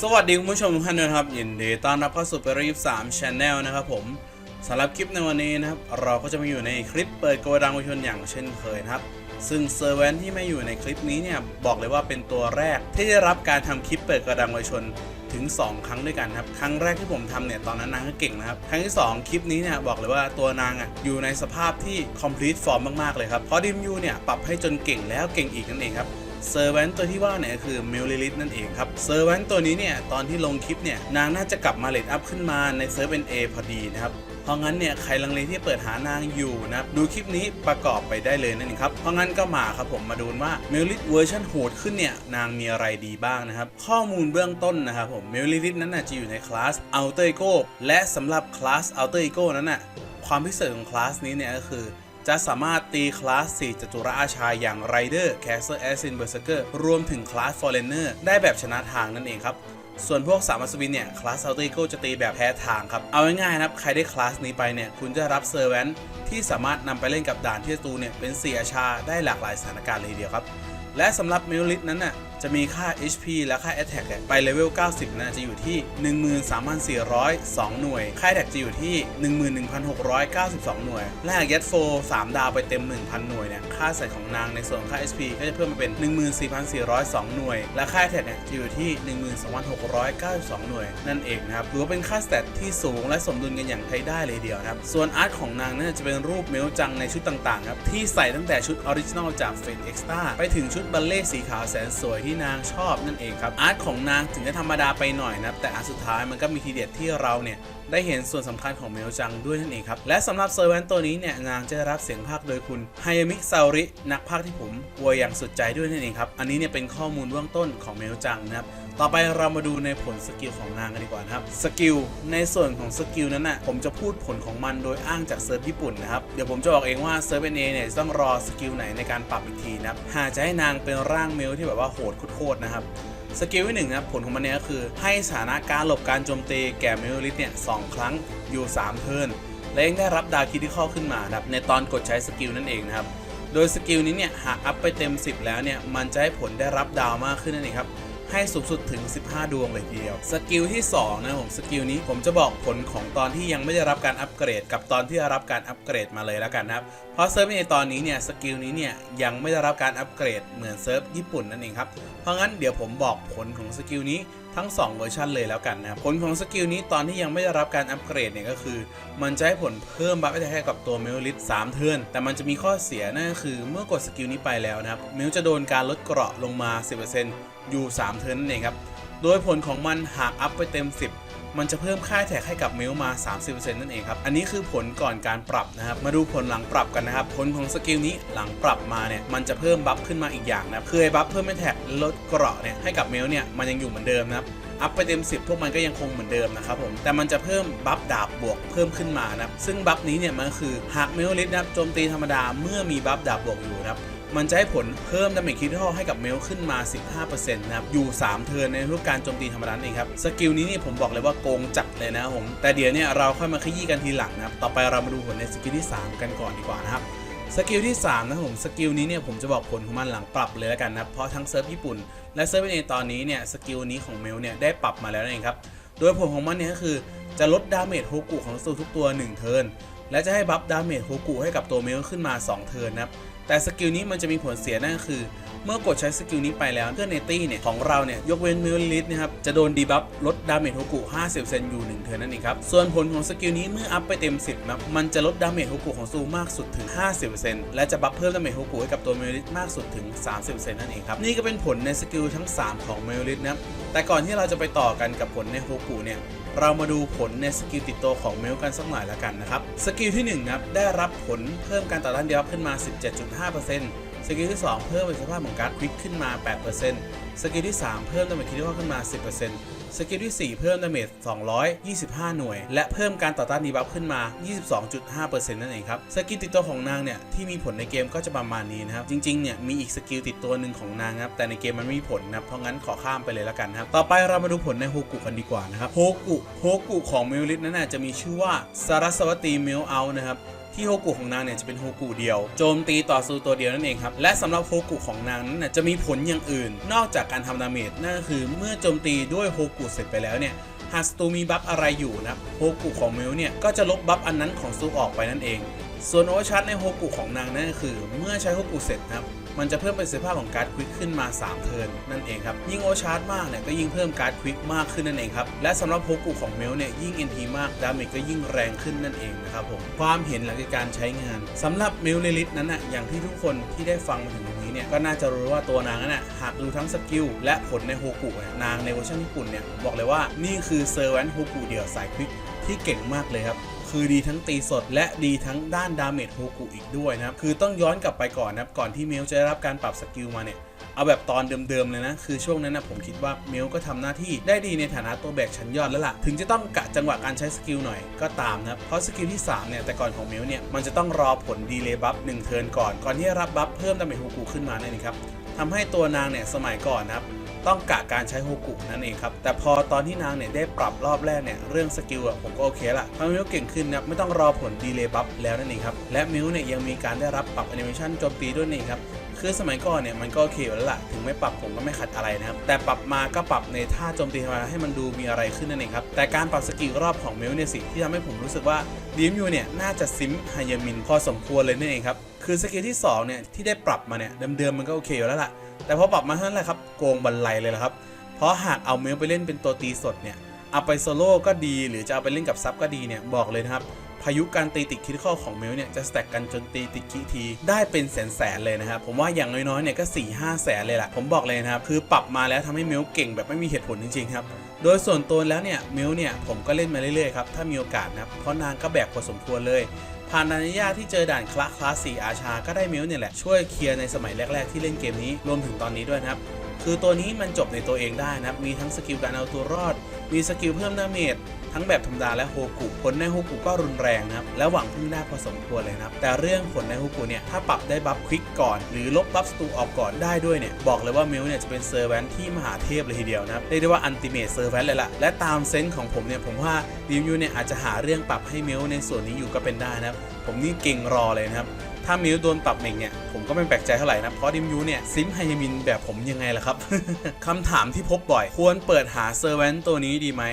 สวัสดีคุณผู้ชมทุกท่านด้วยนะครับยินดีต้อนรับเข้าสู่เปรีฟสามชแนลนะครับผมสำหรับคลิปในวันนี้นะครับ เราก็จะมาอยู่ในคลิปเปิดโกดังวิชนอย่างเช่นเคยนะครับ ซึ่งเซอร์เวนที่ไม่อยู่ในคลิปนี้เนี่ยบอกเลยว่าเป็นตัวแรกที่ได้รับการทำคลิปเปิดโกดังวิชนถึง 2 ครั้งด้วยกันครับ ครั้งแรกที่ผมทำเนี่ยตอนนั้นนางก็เก่งนะครับ ครั้งที่ 2 คลิปนี้เนี่ยบอกเลยว่าตัวนางอะอยู่ในสภาพที่ complete form มากๆเลยครับเพราะดิมยูเนี่ยปรับให้จนเก่งแล้วเก่งอีกนั่นเองครับ เซอร์แวนตัวที่ว่าเนี่ยคือเมลลิลิตนั่นเองครับเซอร์แวนตัวนี้เนี่ยตอนที่ลงคลิปเนี่ยนางน่าจะกลับมาเลดอัพขึ้นมาในเซิร์ฟเอ็นเอพอดีนะครับเพราะงั้นเนี่ยใครลังเลที่เปิดหานางอยู่นะดูคลิปนี้ประกอบไปได้เลยนั่นเองครับเพราะงั้นก็มาครับผมมาดูว่าเมลลิลิตเวอร์ชันโหดขึ้นเนี่ยนางมีอะไรดีบ้างนะครับข้อมูลเบื้องต้นนะครับผมเมลลิลิตนั้นน่ะจะอยู่ในคลาสอัลเตอร์โกและสำหรับคลาสอัลเตอร์โกนั้นน่ะความพิเศษของคลาสนี้เนี่ยก็คือ จะสามารถตีคลาส 4จัตุรอาชาอย่างไรเดอร์แคสเซอร์แอซินเบอร์เซอร์รวมถึงคลาสฟอร์เรนเนอร์ได้แบบชนะทางนั่นเองครับ ส่วนพวกสามอัศวินเนี่ย คลาสเซาติโกจะตีแบบแพ้ทางครับ เอาง่ายๆนะครับ ใครได้คลาสนี้ไปเนี่ย คุณจะรับเซอร์แวนที่สามารถนำไปเล่นกับด่านที่ตูเนี่ยเป็น4อาชาได้หลากหลายสถานการณ์เลยทีเดียวครับ และสำหรับมิลลิตนั้นน่ะจะมีค่า HP และค่า Attack ไปเลเวล 90 นะจะอยู่ที่ 13,402 หน่วย ค่า Attack จะอยู่ที่ 11,692 หน่วย และหากยัดโฟ3ดาวไปเต็ม 1,000 หน่วยเนี่ย ค่าใส่ของนางในส่วนค่า HP ก็จะเพิ่มมาเป็น 14,402 หน่วย และค่า Attack เนี่ยจะอยู่ที่ 12,692 หน่วย นั่นเองนะครับถือว่าเป็นค่าสเตตที่สูงและสมดุลกันอย่างใช้ได้เลยเดียวนะครับ ส่วนอาร์ตของนางเนี่ยจะเป็นรูปเมลจังในชุดต่างๆครับ ที่ใส่ตั้งแต่ชุดออริจินอลจากเฟนเอ็กซ์ตาไปถึงชุดบัลเล่สีขาวแสนสวยที่นางชอบนั่นเองครับอาร์ตของนางถึงจะธรรมดาไปหน่อยนะแต่อาร์ตสุดท้ายมันก็มีทีเด็ดที่เราเนี่ยได้เห็นส่วนสำคัญของเมลจังด้วยนั่นเองครับและสำหรับเซอร์แวนตัวนี้เนี่ยนางจะได้รับเสียงภาคโดยคุณไฮยามิซารินักภาคที่ผมอวยอย่างสุดใจด้วยนั่นเองครับอันนี้เนี่ยเป็นข้อมูลเบื้องต้นของเมลจังนะครับ ต่อไปเรามาดูในผลสกิลของนางกันดีกว่านะครับ สกิลในส่วนของสกิลนั้นน่ะผมจะพูดผลของมันโดยอ้างจากเซิร์ฟญี่ปุ่นนะครับ เดี๋ยวผมจะบอกเองว่าเซิร์ฟเอเนี่ยจะต้องรอสกิลไหนในการปรับอีกทีนะครับหากจะให้นางเป็นร่างเมลที่แบบว่าโหดโคตรนะครับ สกิลที่หนึ่งนะผลของมันเนี่ยก็คือ ให้สถานะการหลบการโจมตีแก่เมลลิสเนี่ยสองครั้งอยู่ 3 เทิร์นและยังได้รับดาวคิดที่ข้อขึ้นมาครับในตอนกดใช้สกิลนั่นเองนะครับโดยสกิลนี้เนี่ยหากอัพไปเต็ม 10 แล้วเนี่ยมันจะให้ผลได้รับดาวมากขึ้นนั่นเองครับ ให้สูงสุดถึง 15 ดวงเลยทีเดียว สกิลที่ 2 นะผม สกิลนี้ผมจะบอกผลของตอนที่ยังไม่ได้รับการอัปเกรด กับตอนที่ได้รับการอัปเกรดมาเลยแล้วกันนะครับ เพราะเซิร์ฟในตอนนี้เนี่ย สกิลนี้เนี่ยยังไม่ได้รับการอัปเกรดเหมือนเซิร์ฟญี่ปุ่นนั่นเองครับ เพราะงั้นเดี๋ยวผมบอกผลของสกิลนี้ทั้ง 2 เวอร์ชันเลยแล้วกันนะครับ ผลของสกิลนี้ตอนที่ยังไม่ได้รับการอัปเกรดเนี่ยก็คือ มันจะให้ผลเพิ่มบัฟให้กับตัวเมลลิส3เทิร์นแต่มันจะมีข้อเสียนั่นก็คือเมื่อกดสกิลนี้ไปแล้วนะครับเมลจะโดนการลดเกราะลงมา 10% อยู่3เทิร์นนั่นเองครับ โดยผลของมันหากอัพไปเต็ม 10 มันจะเพิ่มค่าแท็กให้กับเมลมา 30%นั่นเองครับ อันนี้คือผลก่อนการปรับนะครับ มาดูผลหลังปรับกันนะครับ ผลของสกิลนี้หลังปรับมาเนี่ย มันจะเพิ่มบัฟขึ้นมาอีกอย่างนะคือไอ้บัฟเพิ่มแท็กลดเกราะเนี่ยให้กับเมลเนี่ยมันยังอยู่เหมือนเดิมนะครับอัพไปเต็ม 10 พวกมันก็ยังคงเหมือนเดิมนะครับผม แต่มันจะเพิ่มบัฟดาบบวกเพิ่มขึ้นมานะครับ ซึ่งบัฟนี้เนี่ยมันคือหากเมลลิสนะครับโจมตีธรรมดาเมื่อมีบัฟดาบบวกอยู่นะครับ มันจะให้ผลเพิ่มดาเมจคิดทอให้กับเมลขึ้นมา 15%นะครับอยู่ 3 เทิร์นในรูปการโจมตีธรรมดาเองครับสกิลนี้นี่ผมบอกเลยว่าโกงจัดเลยนะผมแต่เดี๋ยวเนี่ยเราค่อยมาขยี้กันทีหลังนะครับต่อไปเรามาดูผลในสกิลที่ 3 กันก่อนดีกว่านะครับสกิลที่3นะผมสกิลนี้เนี่ยผมจะบอกผลของมันหลังปรับเลยแล้วกันนะเพราะทั้งเซิร์ฟญี่ปุ่น และเซิร์ฟเอตอนนี้เนี่ยสกิลนี้ของเมลเนี่ยได้ปรับมาแล้วนั่นเองครับโดยผลของมันเนี่ยก็คือจะลดดาเมจโฮกุของศัตรูทุกตัว 1 เทิร์นและจะให้บัฟดาเมจโฮกุให้กับตัวเมลขึ้นมา 2 เทิร์นนะครับ แต่สกิลนี้มันจะมีผลเสียนั่นก็คือ เมื่อกดใช้สกิลนี้ไปแล้วเพื่อนในตี้เนี่ยของเราเนี่ยยกเว้นมิลลิสนะครับจะโดนดีบัฟลดดาเมจโฮกุ 50%อยู่1เทิร์นนั่นเองครับ ส่วนผลของสกิลนี้เมื่ออัพไปเต็ม 10นะมันจะลดดาเมจโฮกุของซูมากสุดถึง 50%และจะบัฟเพิ่มดาเมจโฮกุให้กับตัวมิลลิสมากสุดถึง 30%นั่นเองครับนี่ก็เป็นผลในสกิลทั้ง 3 ของมิลลิสนะแต่ก่อนที่เราจะไปต่อกันกับผลในโฮกุเนี่ย เรามาดูผลในสกิลติดตัวของเมลกันสักหน่อยละกันนะครับ สกิลที่1นะครับได้รับผลเพิ่มการต่อต้านเดียวขึ้นมา 17.5%สกิลที่ 2 เพิ่มประสิทธิภาพของการ์ดควิกขึ้นมา 8%สกิลที่ 3 เพิ่มดาเมจคิดว่าขึ้นมา 10% สกิลที่ 4 เพิ่มดาเมจ225 หน่วย และเพิ่มการต่อต้านดีบัฟขึ้นมา 22.5%นั่นเองครับ สกิลติดตัวของนางเนี่ยที่มีผลในเกมก็จะประมาณนี้นะครับ จริงๆเนี่ยมีอีกสกิลติดตัวหนึ่งของนางครับ แต่ในเกมมันไม่มีผลนะครับ เพราะงั้นขอข้ามไปเลยแล้วกันครับ ต่อไปเรามาดูผลในโฮกุกันดีกว่านะครับ โฮกุ โฮกุของมิลลิสนั้นนะจะมีชื่อว่าสารสวัตตีมิลเอานะครับ ที่โฮกุของนางเนี่ยจะเป็นโฮกุเดียว โจมตีต่อสู้ตัวเดียวนั่นเองครับ และสำหรับโฮกุของนางนั้นจะมีผลอย่างอื่น นอกจากการทำดาเมจนั่นก็คือเมื่อโจมตีด้วยโฮกุเสร็จไปแล้วเนี่ยหากสตูมีบัฟอะไรอยู่นะโฮกุของเมลเนี่ยก็จะลบบัฟอันนั้นของซูออกไปนั่นเอง ส่วนโอชาร์ในโฮกุของนางนั่นก็คือ เมื่อใช้โฮกุเสร็จครับมันจะเพิ่มประสิทธิภาพของการ์ดควิกขึ้นมา 3 เทิร์นนั่นเองครับ ยิ่งโอชาร์จมากเนี่ยก็ยิ่งเพิ่มการ์ดควิกมากขึ้นนั่นเองครับ และสำหรับโฮกุของเมลเนี่ยยิ่ง NT มากดาเมจก็ยิ่งแรงขึ้นนั่นเองนะครับผมความเห็นหลังจากการใช้งานสำหรับเมลเลลิสนั้นนะอย่างที่ทุกคนที่ได้ฟังมาถึงตรงนี้เนี่ยก็น่าจะรู้ว่าตัวนางนั้นนะหากดูทั้งสกิลและผลในโฮกุเนี่ยนางในเวอร์ชันญี่ปุ่นเนี่ยบอกเลยว่านี่คือเซอร์แวนโฮกุเดียวสายควิกที่เก่งมากเลยครับ คือดีทั้งตีสด และดีทั้งด้านดาเมจโฮกุอีกด้วยนะครับคือต้องย้อนกลับไปก่อนนะครับก่อนที่เมลจะได้รับการปรับสกิลมาเนี่ยเอาแบบตอนเดิมๆเลยนะ คือช่วงนั้นนะผมคิดว่าเมลก็ทำหน้าที่ได้ดีในฐานะตัวแบกชั้นยอดแล้วล่ะ ถึงจะต้องกะจังหวะการใช้สกิลหน่อยก็ตามนะครับเพราะสกิลที่ 3 เนี่ย แต่ก่อนของเมลเนี่ย มันจะต้องรอผลดีเลย์บัฟหนึ่งเทิร์นก่อน ก่อนที่จะรับบัฟเพิ่มดาเมจโฮกุขึ้นมานั่นเองครับทำให้ตัวนางเนี่ยสมัยก่อนนะครับ ต้องกะการใช้โฮกุนั่นเองครับ แต่พอตอนที่นางเนี่ยได้ปรับรอบแรกเนี่ยเรื่องสกิลอะผมก็โอเคละทำให้มิวเก่งขึ้นนะไม่ต้องรอผลดีเลย์บัฟแล้วนั่นเองครับ และมิวเนี่ยยังมีการได้รับปรับแอนิเมชันโจมตีด้วยนี่ครับคือสมัยก่อนเนี่ยมันก็โอเคอยู่แล้วล่ะถึงไม่ปรับผมก็ไม่ขัดอะไรนะครับ แต่ปรับมาก็ปรับในท่าโจมตีธรรมดาให้มันดูมีอะไรขึ้นนั่นเองครับ แต่การปรับสกิลรอบของมิวเนี่ยสิที่ทำให้ผมรู้สึกว่าดีมยูเนี่ยน่าจะซิมไฮยามินพอสมควรเลยนั่นเองครับ คือสกิลที่สองเนี่ยที่ได้ปรับมาเนี่ยเดิมๆมันก็โอเคอยู่แล้วล่ะ แต่พอปรับมาเท่านั้นแหละครับโกงบันไลเลยละครับ เพราะหากเอาเมลไปเล่นเป็นตัวตีสดเนี่ยเอาไปโซโล่ก็ดี หรือจะเอาไปเล่นกับซับก็ดีเนี่ยบอกเลยนะครับพายุการตีติดคิดข้อของเมลเนี่ยจะสแต็กกันจนตีติดคิทีได้เป็นแสนแสนเลยนะครับผมว่าอย่างน้อยๆเนี่ยก็4ี่ห้าแสนเลยแหละผมบอกเลยนะครับคือปรับมาแล้วทำให้เมลเก่งแบบไม่มีเหตุผลจริงๆครับโดยส่วนตัวแล้วเนี่ยเมลเนี่ยผมก็เล่นมาเรื่อยๆครับถ้ามีโอกาสนะครับเพราะนางก็แบกพอสมควรเลย ผ่านดานยาที่เจอด่านคลาสคลาสสี่อาชา ก็ได้มิวเนี่ยแหละช่วยเคลียร์ในสมัยแรก ๆ ที่เล่นเกมนี้รวมถึงตอนนี้ด้วยนะครับ คือตัวนี้มันจบในตัวเองได้นะครับมีทั้งสกิลการเอาตัวรอด มีสกิลเพิ่มดาเมจทั้งแบบธรรมดาและโฮกุผลในโฮกุก็รุนแรงนะครับ และหวังพึ่งได้พอสมควรเลยนะครับ แต่เรื่องผลในโฮกุเนี่ย ถ้าปรับได้บัฟควิกก่อน หรือลบบัฟสตูออกก่อนได้ด้วยเนี่ย บอกเลยว่ามิวเนี่ยจะเป็นเซอร์แวนที่มหาเทพเลยทีเดียวนะครับ เรียกได้ว่าอันติเมทเซอร์แวนเลยละและตามเซนส์ของผมเนี่ย ผมว่าดีมยูเนี่ยอาจจะหาเรื่องปรับให้มิวในส่วนนี้อยู่ก็เป็นได้นะครับ ผมนี่เก่งรอเลยนะครับ ถ้ามิวโดนปรับเองเนี่ยผมก็ไม่แปลกใจเท่าไหร่นะ เพราะดิมยูเนี่ยซิมไฮยามินแบบผมยังไงล่ะครับ คำถามที่พบบ่อย ควรเปิดหาเซอร์แวนตัวนี้ดีไหม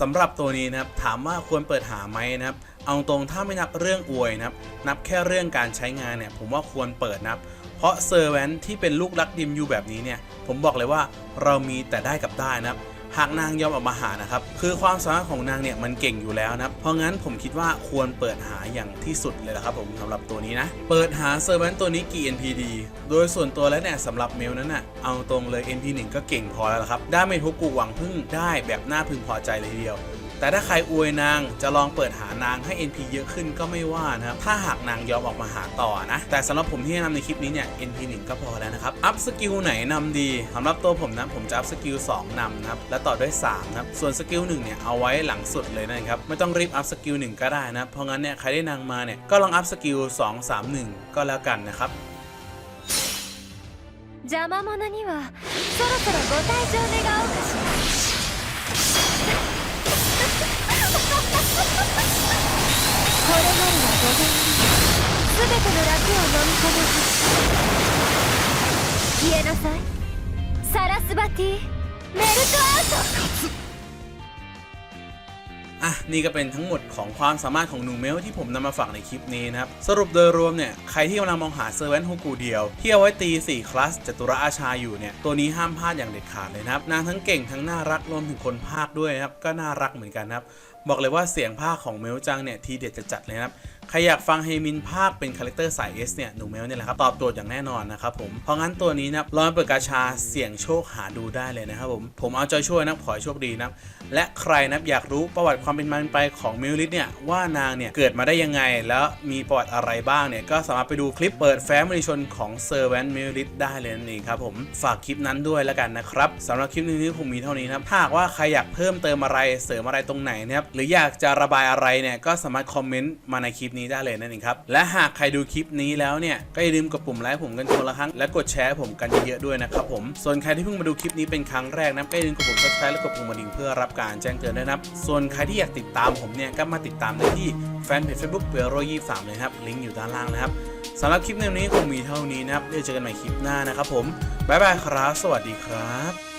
สำหรับตัวนี้นะครับ ถามว่าควรเปิดหาไหมนะครับ เอาตรงถ้าไม่นับเรื่องอวยนะครับ นับแค่เรื่องการใช้งานเนี่ย ผมว่าควรเปิดนะครับเพราะเซอร์แวนที่เป็นลูกรักดิมยูแบบนี้เนี่ยผมบอกเลยว่าเรามีแต่ได้กับได้นะครับ หากนางยอมออกมาหานะครับ คือความสามารถของนางเนี่ยมันเก่งอยู่แล้วนะเพราะงั้นผมคิดว่าควรเปิดหาอย่างที่สุดเลยละครับผมสำหรับตัวนี้นะ เปิดหาเซอร์แวนตัวนี้กี่ NPD โดยส่วนตัวแล้วเนี่ยสำหรับเมลนั้นน่ะเอาตรงเลย NP1 ก็เก่งพอแล้วละครับ ได้เมทุกุหวังพึ่งได้แบบน่าพึงพอใจเลยทีเดียว แต่ถ้าใครอวยนางจะลองเปิดหานางให้ NP เยอะขึ้นก็ไม่ว่านะครับ ถ้าหากนางยอมออกมาหาต่อนะ แต่สำหรับผมที่แนะนำในคลิปนี้เนี่ย NP 1ก็พอแล้วนะครับ อัพสกิลไหนนำดีสำหรับตัวผมนะผมจะอัพสกิล2นำนะครับ และต่อด้วย3นะครับ ส่วนสกิล1เนี่ยเอาไว้หลังสุดเลยนะครับ ไม่ต้องรีบอัพสกิล1ก็ได้นะครับ เพราะงั้นเนี่ยใครได้นางมาเนี่ยก็ลองอัพสกิล2 3 1 ก็แล้วกันนะครับ 邪魔者にはそろそろご退場願おうかしら れまではご便に全ての楽を飲み込む。必消えなさい。サラスバティ。メルトアウト。 อะนี่ก็เป็นทั้งหมดของความสามารถของหนูเมลที่ผมนำมาฝากในคลิปนี้นะครับ สรุปโดยรวมเนี่ย ใครที่กำลังมองหาเซอร์เวนฮูกูเดียว ที่เอาไว้ตี 4 คลาสจตุระอาชาอยู่เนี่ย ตัวนี้ห้ามพลาดอย่างเด็ดขาดเลยนะครับ นางทั้งเก่งทั้งน่ารักรวมถึงคนภาคด้วยนะครับ ก็น่ารักเหมือนกันนะครับ บอกเลยว่าเสียงภาคของเมลจังเนี่ยทีเด็ดจัดเลยนะครับ ใครอยากฟังเฮมินภาคเป็นคาแรคเตอร์สาย S เนี่ยหนูเมลเนี่ยแหละครับตอบโจทย์อย่างแน่นอนนะครับผมเพราะงั้นตัวนี้นะครับลองเปิดกาชาเสี่ยงโชคหาดูได้เลยนะครับผมผมเอาใจช่วยนะขอให้โชคดีนะและใครนับอยากรู้ประวัติความเป็นมาเป็นไปของมิลลิสเนี่ยว่านางเนี่ยเกิดมาได้ยังไง แล้วมีประวัติอะไรบ้างเนี่ยก็สามารถไปดูคลิปเปิดแฟ้มมณีชนของเซอร์แวนมิลลิสได้เลยนั่นเองครับผมฝากคลิปนั้นด้วยแล้วกันนะครับสำหรับคลิปนี้ผมมีเท่านี้นะถ้าหากว่าใครอยากเพิ่มเติมอะไรเสริมอะไรตรงไหนนะครับหรืออยากจะระบายอะไรเนี่ยก็สามารถคอมเมนต์มาในคลิปนี้ได้เลยนั่นเองครับ และหากใครดูคลิปนี้แล้วเนี่ย ก็อย่าลืมกดปุ่มไลค์ผมกันคนละครั้ง และกดแชร์ผมกันเยอะๆด้วยนะครับผม ส่วนใครที่เพิ่งมาดูคลิปนี้เป็นครั้งแรกนะก็อย่าลืมกดปุ่ม subscribe และกดปุ่มกระดิ่งเพื่อรับการแจ้งเตือนด้วยนะครับ ส่วนใครที่อยากติดตามผมเนี่ยก็มาติดตามได้ที่แฟนเพจ Facebook เปียโร23เลยครับลิงก์อยู่ด้านล่างนะครับสำหรับคลิปในวันนี้คงมีเท่านี้นะครับเดี๋ยวเจอกันใหม่คลิปหน้านะครับผมบ๊ายบายครับ สวัสดีครับ